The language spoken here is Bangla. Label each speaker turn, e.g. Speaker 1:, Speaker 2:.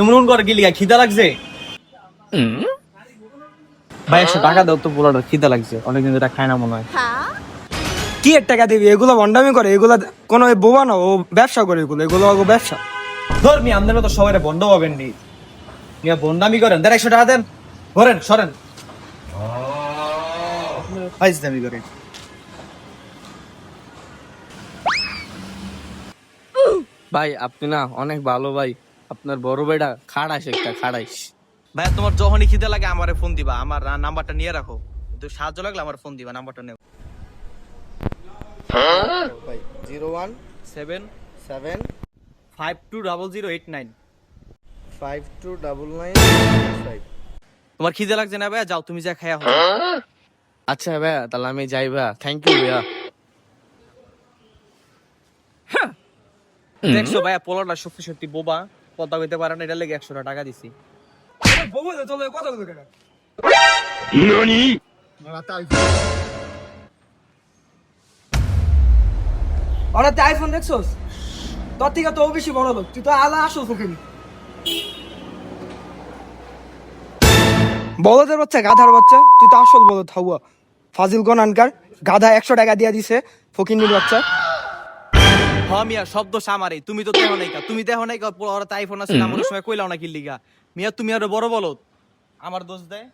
Speaker 1: এমন করে গেলি খিদা লাগছে। ভাই একশো টাকা দাও তো পোলাটা খিদা লাগছে। অনেকদিন ধরে খায় না মনে হয়।
Speaker 2: কি এর টাকা দিবি? এগুলো ভন্ডামি করে এগুলো কোনো বোবা না ও ব্যবসা করে এগুলো এগুলো ওগো ব্যবসা।
Speaker 1: ধর মি আমাদের মতো সবাই বন্ধ পাবেন নি। মিয়া বন্দামি করেন। দেন একশো টাকা দেন। ধরেন সরেন। ফাইজ দামি করে।
Speaker 3: ভাই আপনি না অনেক ভালো ভাই। আপনার বড় ভাইটা খাড়াইস একটা খাড়াইস
Speaker 1: ভাই তোমার যখনই খিদে লাগে আমারে ফোন দিবা। আমার নাম্বারটা নিয়ে রাখো। তো সাহায্য লাগলে আমার ফোন দিবা নাম্বারটা নেও।
Speaker 4: ভাই zero one
Speaker 1: seven
Speaker 4: seven
Speaker 1: five two double zero eight nine.
Speaker 4: Five two double nine five.
Speaker 1: তোমার খিদে লাগছে না ভাই যাও তুমি যা খায়া হো
Speaker 3: আচ্ছা ভাইয়া তাহলে আমি যাই ভাইয়া। থ্যাংক ইউ ভাইয়া।
Speaker 1: দেখছ ভাইয়া পোলাটা সত্যি সত্যি বোবা। কথা কইতে পারে না এটা লেগে একশো টাকা দিছি।
Speaker 2: চলো ওরা আইফোন দেখছোস? তোর থেকে তো বেশি বড় লোক তুই তো আলা আসল ফকিনি বলদের বাচ্চা গাধার বাচ্চা তুই তো আসল বলদ হাউয়া ফাজিল গন আনকার গাধা একশো টাকা দিয়া দিছে ফকিনির বাচ্চা।
Speaker 1: মিয়া শব্দ সামারে তুমি তো দেহ নাইকা। তুমি দেহ নাইকা পুরো ওরা তাই ফোন আছে না আমার সময় কইলাও না কি লিগা। মিয়া তুমি আরও বড় বলো আমার দোষ দেয়।